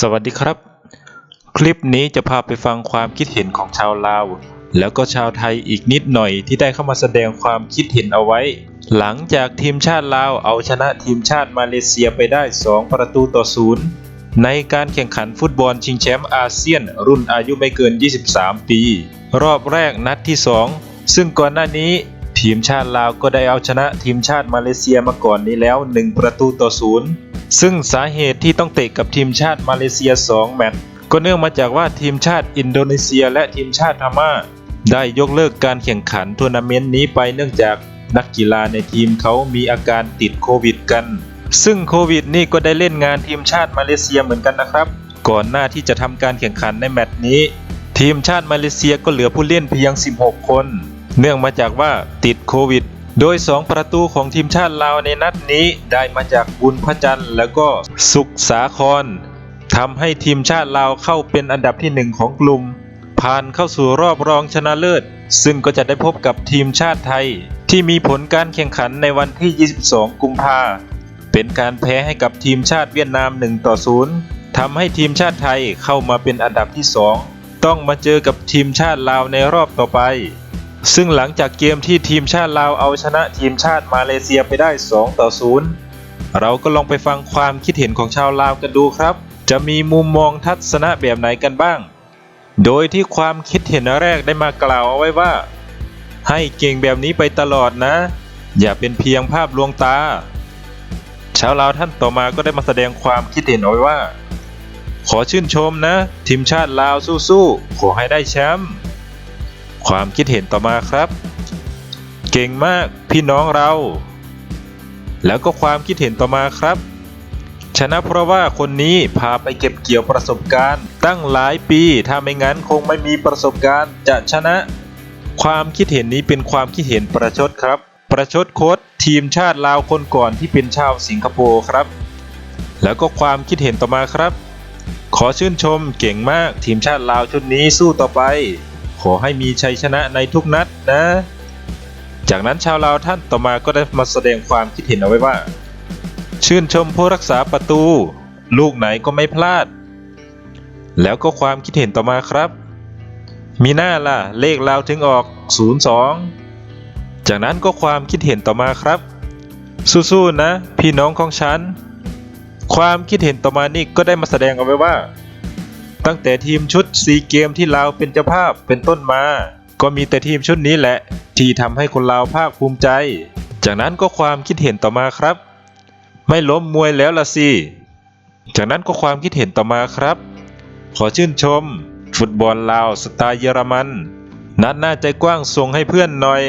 สวัสดีครับ คลิปนี้จะพาไปฟังความคิดเห็นของชาวลาว แล้วก็ชาวไทยอีกนิดหน่อยที่ได้เข้ามาแสดงความคิดเห็นเอาไว้ หลังจากทีมชาติลาวเอาชนะทีมชาติมาเลเซียไปได้ 2 ประตูต่อศูนย์ในการแข่งขันฟุตบอลชิงแชมป์อาเซียน รุ่นอายุไม่เกิน 23 ปี รอบแรกนัดที่ 2 ซึ่งก่อนหน้านี้ ทีมชาติลาวก็ได้เอาชนะทีมชาติมาเลเซียมาก่อนนี้แล้ว 1 ประตูต่อศูนย์ ซึ่งสาเหตุที่ต้องเตะกับทีมชาติมาเลเซีย 2 แมตช์ก็เนื่องมาจากว่าทีมชาติอินโดนีเซียและทีมชาติพม่า ได้ยกเลิกการแข่งขันทัวร์นาเมนต์นี้ไปเนื่องจากนักกีฬาในทีมเขามีอาการติดโควิดกัน ซึ่งโควิดนี่ก็ได้เล่นงานทีมชาติมาเลเซียเหมือนกันนะครับ ก่อนหน้าที่จะทำการแข่งขันในแมตช์นี้ ทีมชาติมาเลเซียก็เหลือผู้เล่นเพียง 16 คน เนื่องมาจากว่าติดโควิด โดย 2 ประตูของทีมชาติลาวในนัดนี้ได้มาจากบุญพระจันทร์แล้วก็สุขสาครทำให้ทีมชาติลาวเข้าเป็นอันดับที่หนึ่งของกลุ่ม ผ่านเข้าสู่รอบรองชนะเลิศ ซึ่งก็จะได้พบกับทีมชาติไทย ที่มีผลการแข่งขันในวันที่ 22 กุมภาเป็นการแพ้ให้กับทีมชาติเวียดนาม 1 ต่อ 0ทำให้ทีมชาติไทยเข้ามาเป็นอันดับที่ 2 ต้องมาเจอกับทีมชาติลาวในรอบต่อไป ซึ่งหลังจากเกมที่ทีมชาติลาวเอาชนะทีมชาติมาเลเซียไปได้ 2 ต่อ 0 เราก็ลองไปฟังความคิดเห็นของชาวลาวกันดูครับ จะมีมุมมองทัศนะแบบไหนกันบ้าง โดยที่ความคิดเห็นแรกได้มากล่าวเอาไว้ว่า ให้เก่งแบบนี้ไปตลอดนะ อย่าเป็นเพียงภาพลวงตา ชาวลาวท่านต่อมาก็ได้มาแสดงความคิดเห็นเอาไว้ว่า ขอชื่นชมนะ ทีมชาติลาวสู้ๆขอให้ได้แชมป์ ความคิดเห็นต่อมาครับ เก่งมากพี่น้องเรา แล้วก็ความคิดเห็นต่อมาครับ ชนะเพราะว่าคนนี้พาไปเก็บเกี่ยวประสบการณ์ ตั้งหลายปี ถ้าไม่งั้นคงไม่มีประสบการณ์ จะชนะ ความคิดเห็นนี้เป็นความคิดเห็นประชดครับ ประชดโค้ชทีมชาติลาวคนก่อนที่เป็นชาวสิงคโปร์ครับ แล้วก็ความคิดเห็นต่อมาครับ ขอชื่นชมเก่งมากทีมชาติลาวชุดนี้สู้ต่อไป ขอให้มีชัยชนะในทุกนัดนะ จากนั้นชาวลาวท่านต่อมาก็ได้มาแสดงความคิดเห็นเอาไว้ว่า ชื่นชมผู้รักษาประตู ลูกไหนก็ไม่พลาด แล้วก็ความคิดเห็นต่อมาครับ มีหน้าล่ะเลขลาวถึงออก 02 จากนั้นก็ความคิดเห็นต่อมาครับ สู้ๆนะ พี่น้องของฉันความคิดเห็นต่อมานี่ก็ได้มาแสดงเอาไว้ว่า ตั้งแต่ทีมชุดซีเกมที่ลาวเป็นเจ้าภาพเป็นต้นมา ก็มีแต่ทีมชุดนี้แหละ ที่ทำให้คนลาวภาคภูมิใจ จากนั้นก็ความคิดเห็นต่อมาครับ ไม่ล้มมวยแล้วละสิจากนั้นก็ความคิดเห็นต่อมาครับ ขอชื่นชม ฟุตบอลลาวสไตล์เยอรมัน นัดหน้าใจกว้างส่งให้เพื่อนหน่อย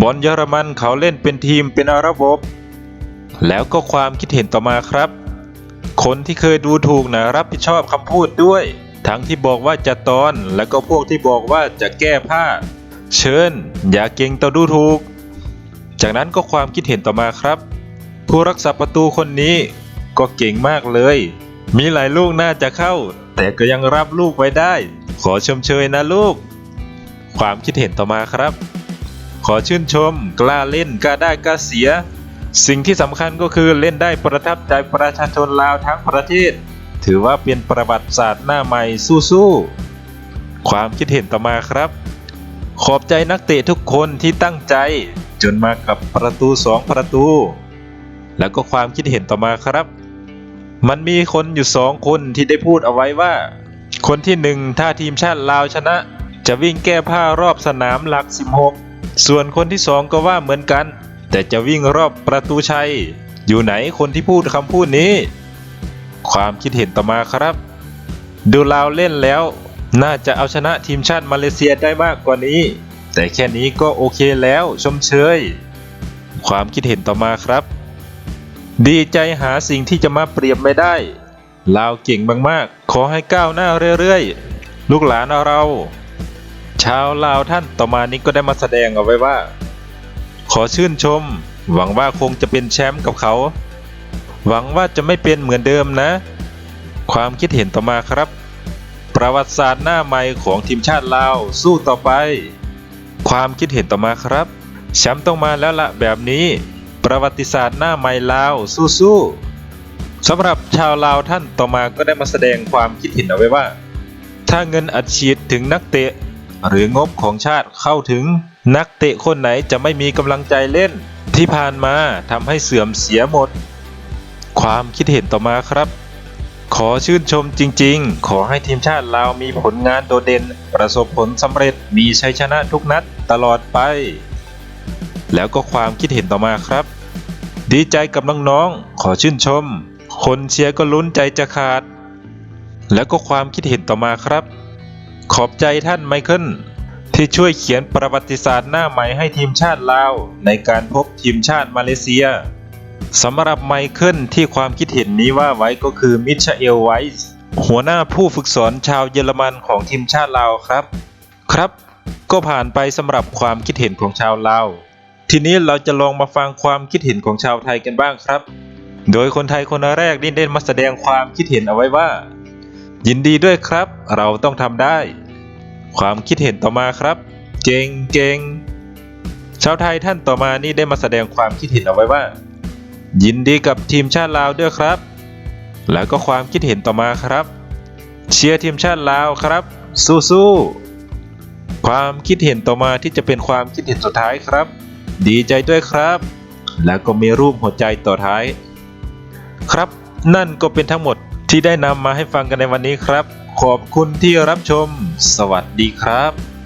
บอลเยอรมันเขาเล่นเป็นทีมเป็นระบบ แล้วก็ความคิดเห็นต่อมาครับ คนที่เคยดูถูกนะรับผิดชอบคำพูดด้วย ทั้งที่บอกว่าจะตอนแล้วก็พวกที่บอกว่าจะแก้ผ้า เชิญ อย่าเก่งต่อดูถูก จากนั้นก็ความคิดเห็นต่อมาครับ ผู้รักษาประตูคนนี้ก็เก่งมากเลย มีหลายลูกน่าจะเข้า แต่ก็ยังรับลูกไว้ได้ ขอชมเชยนะลูก ความคิดเห็นต่อมาครับ ขอชื่นชม กล้าเล่นกล้าได้กล้าเสีย สิ่งที่สำคัญก็คือเล่นได้ประทับใจประชาชนลาวทั้งประเทศ ถือว่าเป็นประวัติศาสตร์หน้าใหม่สู้ๆ ความคิดเห็นต่อมาครับ ขอบใจนักเตะทุกคนที่ตั้งใจ จนมากับประตูสองประตู แล้วก็ความคิดเห็นต่อมาครับ มันมีคนอยู่สองคนที่ได้พูดเอาไว้ว่า คนที่หนึ่งถ้าทีมชาติลาวชนะ จะวิ่งแก้ผ้ารอบสนามหลัก 16 ส่วนคนที่สองก็ว่าเหมือนกัน แต่จะวิ่งรอบประตูชัย อยู่ไหนคนที่พูดคำพูดนี้ ความคิดเห็นต่อมาครับ ดูลาวเล่นแล้ว น่าจะเอาชนะทีมชาติมาเลเซียได้มากกว่านี้ แต่แค่นี้ก็โอเคแล้วชมเชย ความคิดเห็นต่อมาครับ ดีใจหาสิ่งที่จะมาเปรียบไม่ได้ลาวเก่งมากๆ ขอให้ก้าวหน้าเรื่อยๆ ลูกหลานเรา ชาวลาวท่านต่อมานี้ก็ได้มาแสดงเอาไว้ว่า ขอชื่นชม หวังว่าคงจะเป็นแชมป์กับเขา หวังว่าจะไม่เป็นเหมือนเดิมนะ ความคิดเห็นต่อมาครับ ประวัติศาสตร์หน้าใหม่ของทีมชาติลาวสู้ต่อไป ความคิดเห็นต่อมาครับแชมป์ต้องมาแล้วละแบบนี้ ประวัติศาสตร์หน้าใหม่ลาวสู้สำหรับชาวลาวท่านต่อมาก็ได้มาแสดงความคิดเห็นเอาไว้ว่า ถ้าเงินอัดฉีดถึงนักเตะ หรืองบของชาติเข้าถึงนักเตะคนไหนจะไม่มีกำลังใจเล่นที่ผ่านมาทำให้เสื่อมเสียหมด ความคิดเห็นต่อมาครับ ขอชื่นชมจริง ๆ ขอให้ทีมชาติลาวมีผลงานโดดเด่น ประสบผลสำเร็จมีชัยชนะทุกนัดตลอดไป แล้วก็ความคิดเห็นต่อมาครับ ดีใจกับน้องๆขอชื่นชม คนเชียร์ก็ลุ้นใจจะขาด แล้วก็ความคิดเห็นต่อมาครับ ขอบใจท่านไมเคิลที่ช่วยเขียนประวัติศาสตร์หน้าใหม่ให้ทีมชาติลาวในการพบทีมชาติมาเลเซีย สำหรับไมเคิลที่ความคิดเห็นนี้ว่าไว้ก็คือมิชเอลไวส์หัวหน้าผู้ฝึกสอนชาวเยอรมันของทีมชาติลาวครับ ครับ ก็ผ่านไปสำหรับความคิดเห็นของชาวลาวทีนี้เราจะลองมาฟังความคิดเห็นของชาวไทยกันบ้างครับ โดยคนไทยคนแรกนี่ได้มาแสดงความคิดเห็นเอาไว้ว่า ยินดีด้วยครับ เราต้องทำได้ ความคิดเห็นต่อมาครับ เก่งเก่งชาวไทยท่านต่อมานี่ได้มาแสดงความคิดเห็นเอาไว้ว่า ยินดีกับทีมชาติลาวด้วยครับ แล้วก็ความคิดเห็นต่อมาครับ เชียร์ทีมชาติลาวครับ สู้ๆความคิดเห็นต่อมาที่จะเป็นความคิดเห็นสุดท้ายครับ ดีใจด้วยครับ แล้วก็มีรูปหัวใจต่อท้าย ครับ นั่นก็เป็นทั้งหมดที่ได้นำมาให้ฟังกันในวันนี้ครับ ขอบคุณที่รับชม สวัสดีครับ